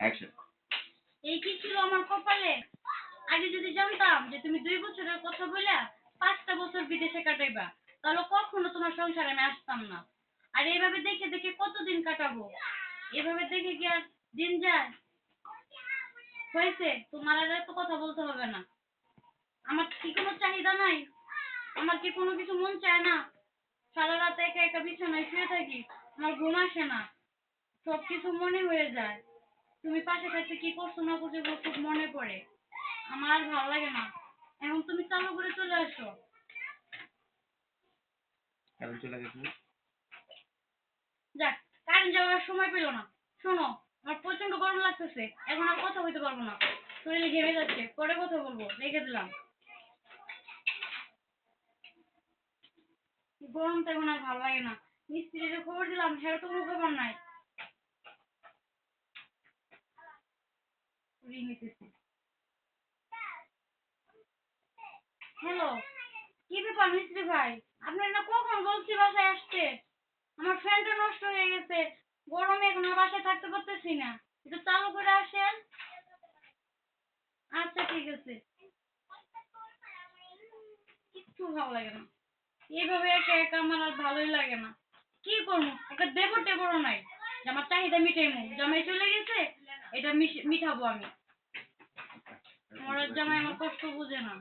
Action এই কি ছিল আমার কপালে? আগে যদি জানতাম যে তুমি দুই বছরের কথা বলে পাঁচটা বছর বিদেশে কাটাইবা, তাহলে কখনো তোমার সংসারে আমি আসতাম না। আর এইভাবে দেখে দেখে কতদিন কাটাবো? এভাবে দেখে কি আর দিন যায়? হয়েছে, তোমার আর এত কথা বলতে হবে না। আমার কি কোনো চাহিদা নাই? আমার কি কোনো কিছু মন চায় না? সারা রাত একা একা বিছানায় শুয়ে থাকি, আমার ঘুম আসে না। সব কিছু মনে হয়ে যায়। তুমি পাশে থাকতে কি করছ না করছ এগুলো খুব মনে পড়ে। আমার আর ভালো লাগে না। এখন তুমি চালু করে চলে আসো? চলে যাক কারেন্ট যাওয়ার সময় পেল না। শোনো আমার প্রচণ্ড গরম লাগতেছে। এখন আর কথা বলতে পারব না। শরীরে ঘেমে যাচ্ছে। পরে কথা বলব। রেখে দিলাম। গরমটা এখন আর ভালো লাগে না। মিস্ত্রিকে খবর দিলাম হ্যাঁ তো কোনো খবর নাই। হ্যালো কি ব্যাপার, মিস্ত্রি ভাই? আপনার না কখন বলছি বাসায় আসতে? আমার ফ্যানটা নষ্ট হয়ে গেছে। গরমে এখন বাসায় থাকতে পারতেছি না। একটু চালু করে আসেন। আচ্ছা ঠিক আছে। কিচ্ছু ভালো লাগে না। এইভাবে একা একা আমার আর ভালোই লাগে না। কি করব? একটা দেবো টেবরও নাই। আমার চাহিদা মিটাইমু জামাই চলে গেছে এটা মিঠাবো আমি। মরার জামাই আমার কষ্ট বুঝে না।